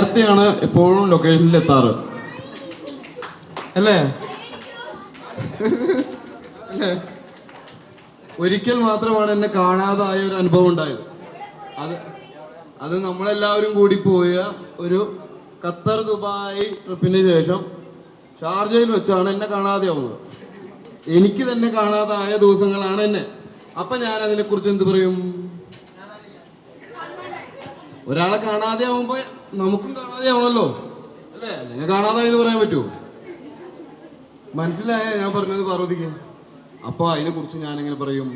നേരത്തെയാണ് എപ്പോഴും ലൊക്കേഷനിൽ എത്താറ് അല്ലേ? അല്ലേ? ഒരിക്കൽ മാത്രമാണ് എന്നെ കാണാതായ ഒരു അനുഭവം ഉണ്ടായത്. അത് അത് നമ്മളെല്ലാവരും കൂടി പോയ ഒരു ഖത്തർ ദുബായ് ട്രിപ്പിന് ശേഷം ഷാർജയിൽ വെച്ചാണ് എന്നെ കാണാതെയാവുന്നത്. എനിക്ക് തന്നെ കാണാതായ ദിവസങ്ങളാണ് എന്നെ. അപ്പൊ ഞാൻ അതിനെ കുറിച്ച് എന്ത് പറയും? ഒരാളെ കാണാതെ ആവുമ്പോ നമുക്കും കാണാതെ ആവണല്ലോ അല്ലേ? അല്ലെങ്കിൽ കാണാതെ പറയാൻ പറ്റുമോ മനസ്സിലായ? ഞാൻ പറഞ്ഞത് പാർവതിക്ക്. അപ്പൊ അതിനെ കുറിച്ച് ഞാൻ എങ്ങനെ പറയും?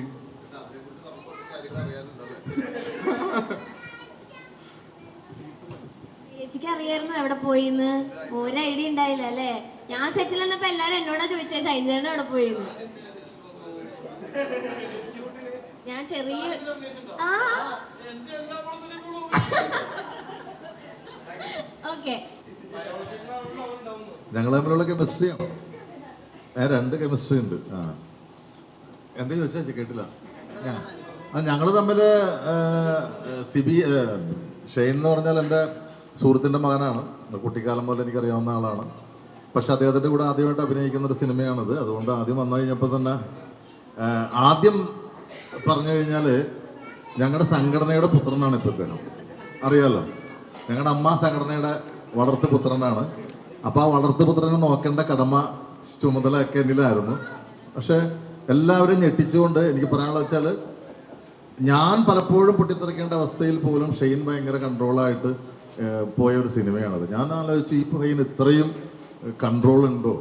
ചേച്ചിക്ക് അറിയായിരുന്നു എവിടെ പോയിന്ന്. ഒരു ഐഡിയ ഉണ്ടായില്ല അല്ലേ? ഞാൻ സെറ്റിൽ വന്നപ്പോ എല്ലാരും എന്നോടാ ചോദിച്ചേ ഷൈൻചേട്ടൻ എവിടെ പോയിന്ന്? ഞാൻ ചെറിയ ആ. ഓക്കെ. ഞങ്ങൾ തമ്മിലുള്ള കെമിസ്ട്രിയാണ് ഏ രണ്ട് കെമിസ്ട്രി ഉണ്ട്. ആ. എന്താ ചോദിച്ചാ കേട്ടില്ല. ഞങ്ങൾ തമ്മിൽ സിബി ഷെയ്ൻ എന്ന് പറഞ്ഞാൽ എന്റെ സുഹൃത്തിന്റെ മകനാണ്. കുട്ടിക്കാലം മുതൽ എനിക്കറിയാവുന്ന ആളാണ്. പക്ഷെ അദ്ദേഹത്തിന്റെ കൂടെ ആദ്യമായിട്ട് അഭിനയിക്കുന്ന ഒരു സിനിമയാണിത്. അതുകൊണ്ട് ആദ്യം വന്നു കഴിഞ്ഞപ്പോൾ തന്നെ ആദ്യം പറഞ്ഞു കഴിഞ്ഞാൽ ഞങ്ങളുടെ സംഘടനയുടെ പുത്രനാണ് ഇപ്പം ഇദ്ദേഹം അറിയാലോ? ഞങ്ങളുടെ അമ്മ സംഘടനയുടെ വളർത്തു പുത്രനാണ്. അപ്പൊ ആ വളർത്തുപുത്രനെ നോക്കേണ്ട കടമ ചുമതലയൊക്കെ എന്നിലായിരുന്നു. പക്ഷെ എല്ലാവരും ഞെട്ടിച്ചുകൊണ്ട് എനിക്ക് പറയാനുള്ള വെച്ചാൽ ഞാൻ പലപ്പോഴും പൊട്ടിത്തെറിക്കേണ്ട അവസ്ഥയിൽ പോലും ഷെയ്ൻ ഭയങ്കര കൺട്രോളായിട്ട് പോയ ഒരു സിനിമയാണത്. ഞാൻ ആലോചിച്ചു ഈ പയ്യൻ ഇത്രയും കൺട്രോൾ ഉണ്ടോ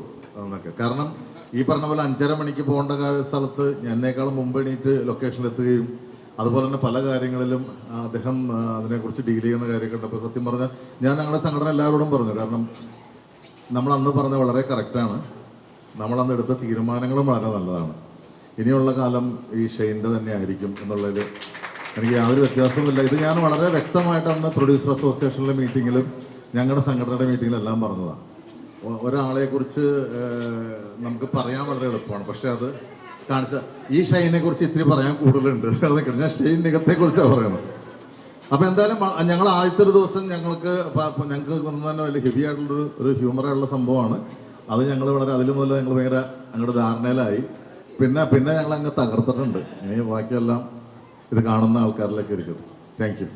എന്നൊക്കെ. കാരണം ഈ പറഞ്ഞ പോലെ അഞ്ചര മണിക്ക് പോകേണ്ട സ്ഥലത്ത് എന്നേക്കാളും മുമ്പ് എണീറ്റ് ലൊക്കേഷനിൽ എത്തുകയും അതുപോലെ തന്നെ പല കാര്യങ്ങളിലും അദ്ദേഹം അതിനെക്കുറിച്ച് ഡീൽ ചെയ്യുന്ന കാര്യം കണ്ടപ്പോൾ സത്യം പറഞ്ഞാൽ ഞാൻ ഞങ്ങളുടെ സംഘടന എല്ലാവരോടും പറഞ്ഞു. കാരണം നമ്മൾ അന്ന് പറഞ്ഞ വളരെ കറക്റ്റാണ് നമ്മൾ അന്ന് എടുത്ത തീരുമാനങ്ങളും വളരെ നല്ലതാണ്. ഇനിയുള്ള കാലം ഈ ഷെയിന്റെ തന്നെ ആയിരിക്കും എന്നുള്ളതിൽ എനിക്ക് യാതൊരു വ്യത്യാസമില്ല ഇത് ഞാൻ വളരെ വ്യക്തമായിട്ട് അന്ന് പ്രൊഡ്യൂസർ അസോസിയേഷനിലെ മീറ്റിങ്ങിലും ഞങ്ങളുടെ സംഘടനയുടെ മീറ്റിങ്ങിലും എല്ലാം പറഞ്ഞതാണ്. ഒരാളെക്കുറിച്ച് ഒരാളെ കുറിച്ച് നമുക്ക് പറയാൻ വളരെ എളുപ്പമാണ്. പക്ഷേ അത് കാണിച്ച ഈ ഷൈനെ കുറിച്ച് ഇത്തിരി പറയാൻ കൂടുതലുണ്ട്. ഞാൻ ഷൈൻ നികത്തെ കുറിച്ചാണ് പറയുന്നത്. അപ്പൊ എന്തായാലും ഞങ്ങൾ ആദ്യത്തെ ഒരു ദിവസം ഞങ്ങൾക്ക് ഞങ്ങൾക്ക് തന്നെ വലിയ ഹെവി ആയിട്ടുള്ളൊരു ഒരു ഹ്യൂമറായിട്ടുള്ള സംഭവമാണ്. അത് ഞങ്ങൾ വളരെ അതിൽ മുതൽ ഞങ്ങൾ ഭയങ്കര അങ്ങോട്ട് ധാരണയിലായി. പിന്നെ പിന്നെ ഞങ്ങൾ അങ്ങ് തകർത്തിട്ടുണ്ട്. ഇനി ബാക്കിയെല്ലാം ഇത് കാണുന്ന ആൾക്കാരിലേക്ക് ഇരിക്കും. Thank you